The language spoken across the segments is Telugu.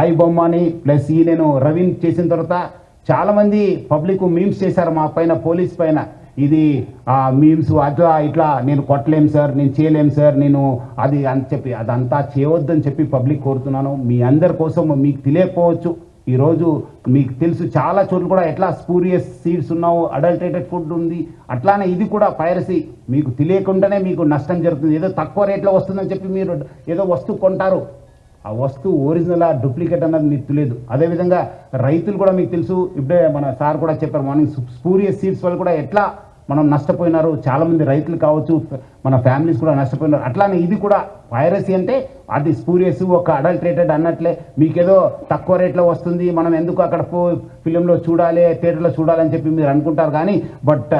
ఆయి బొమ్మని ప్లస్ ఈ నేను రవీన్ చేసిన తర్వాత చాలామంది పబ్లిక్ మీమ్స్ చేశారు మా పైన పోలీస్ పైన. ఇది ఆ మీమ్స్ అట్లా ఇట్లా నేను కొట్టలేం సార్ నేను చేయలేం సార్ నేను అది అని చెప్పి అదంతా చేయవద్దని చెప్పి పబ్లిక్ కోరుతున్నాను. మీ అందరి కోసం మీకు తెలియకపోవచ్చు. ఈరోజు మీకు తెలుసు చాలా చోట్ల కూడా ఎట్లా స్పూరియస్ సీడ్స్ ఉన్నావు అడల్టేటెడ్ ఫుడ్ ఉంది. అట్లానే ఇది కూడా పైరసీ. మీకు తెలియకుండానే మీకు నష్టం జరుగుతుంది. ఏదో తక్కువ రేట్లో వస్తుందని చెప్పి మీరు ఏదో వస్తువు కొంటారు. ఆ వస్తువు ఒరిజినల్ డూప్లికేట్ అన్నది మీకు తెలియదు అదేవిధంగా రైతులు కూడా మీకు తెలుసు. ఇప్పుడే మన సార్ కూడా చెప్పారు మార్నింగ్ స్పూరియస్ సీడ్స్ వల్ల కూడా ఎట్లా మనం నష్టపోయినారు చాలామంది రైతులు కావచ్చు మన ఫ్యామిలీస్ కూడా నష్టపోయినారు. అట్లానే ఇది కూడా పైరసీ అంటే అది స్పూరియస్ ఒక అడల్ట్రేటెడ్ అన్నట్లే. మీకేదో తక్కువ రేట్లో వస్తుంది మనం ఎందుకు అక్కడ ఫిలింలో చూడాలి థియేటర్లో చూడాలని చెప్పి మీరు అనుకుంటారు కానీ బట్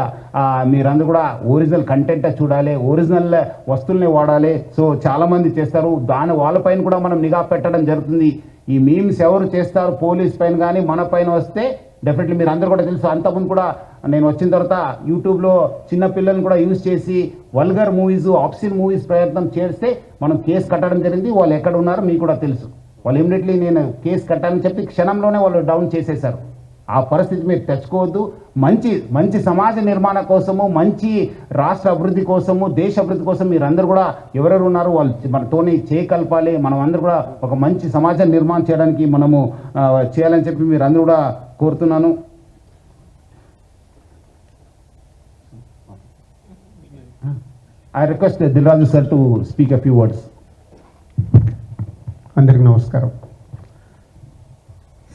మీరందరూ కూడా ఒరిజినల్ కంటెంటే చూడాలి ఒరిజినల్ వస్తువుల్ని వాడాలి. సో చాలామంది చేస్తారు. దాని వాళ్ళపైన కూడా మనం నిఘా పెట్టడం జరుగుతుంది. ఈ మీమ్స్ ఎవరు చేస్తారు పోలీస్ పైన కానీ మన పైన వస్తే డెఫినెట్లీ మీరు అందరూ కూడా తెలుసు. అంతకుముందు కూడా నేను వచ్చిన తర్వాత యూట్యూబ్లో చిన్న పిల్లల్ని కూడా యూజ్ చేసి వల్గర్ మూవీస్ ఆప్సిన్ మూవీస్ ప్రయత్నం చేస్తే మనం కేసు కట్టడం జరిగింది. వాళ్ళు ఎక్కడ ఉన్నారో మీకు కూడా తెలుసు. వాళ్ళు ఇమీడియట్లీ నేను కేసు కట్టాలని చెప్పి క్షణంలోనే వాళ్ళు డౌన్ చేసేశారు. ఆ పరిస్థితి మీరు తెచ్చుకోవద్దు. మంచి మంచి సమాజ నిర్మాణ కోసము మంచి రాష్ట్ర అభివృద్ధి కోసము దేశ అభివృద్ధి కోసం మీరందరూ కూడా ఎవరెవరు ఉన్నారు వాళ్ళు మనతోని చేయకల్పాలి మనం అందరూ కూడా ఒక మంచి సమాజం నిర్మాణం చేయడానికి మనము చేయాలని చెప్పి మీరు అందరూ కూడా కోరుతున్నాను. I request Dil Raju sir to speak a few words అందరికీ నమస్కారం.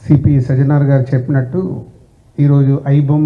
సిపి సజ్జనార్ గారు చెప్పినట్టు ఈరోజు ఐబొమ్మ